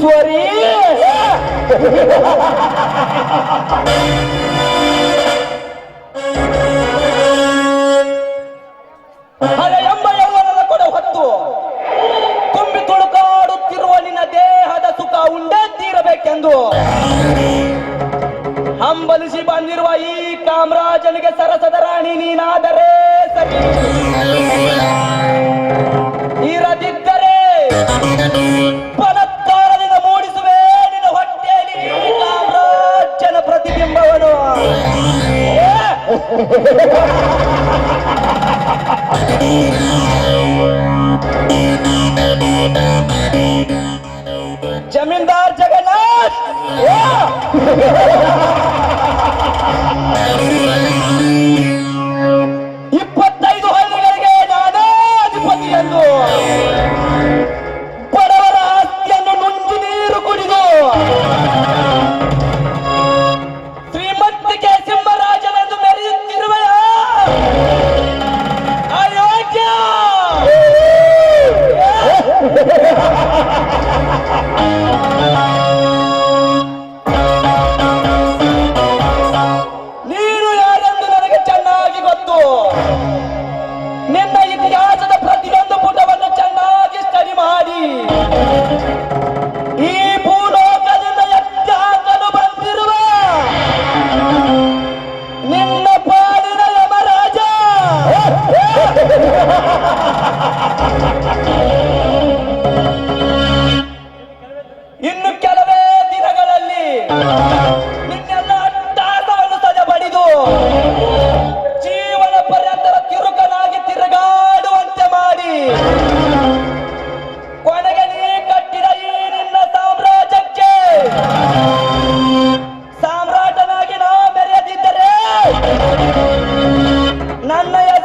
ಈಶ್ವರಿ ಎಂಬ ಯೌವನದ ಕೊಡ. ಹೊತ್ತು ತುಂಬಿ ತುಳುಕಾಡುತ್ತಿರುವ ನಿನ್ನ ದೇಹದ ಸುಖ ಉಂಡೇ ತೀರಬೇಕೆಂದು. ಹಂಬಲಿಸಿ ಬಂದಿರುವ ಈ ಕಾಮರಾಜನಿಗೆ ಸರಸದ ರಾಣಿ ನೀನಾದರೆ ಸರಿ. ಇರದಿದ್ದರೆ जमींदार जगन्नाथ। নান্নাই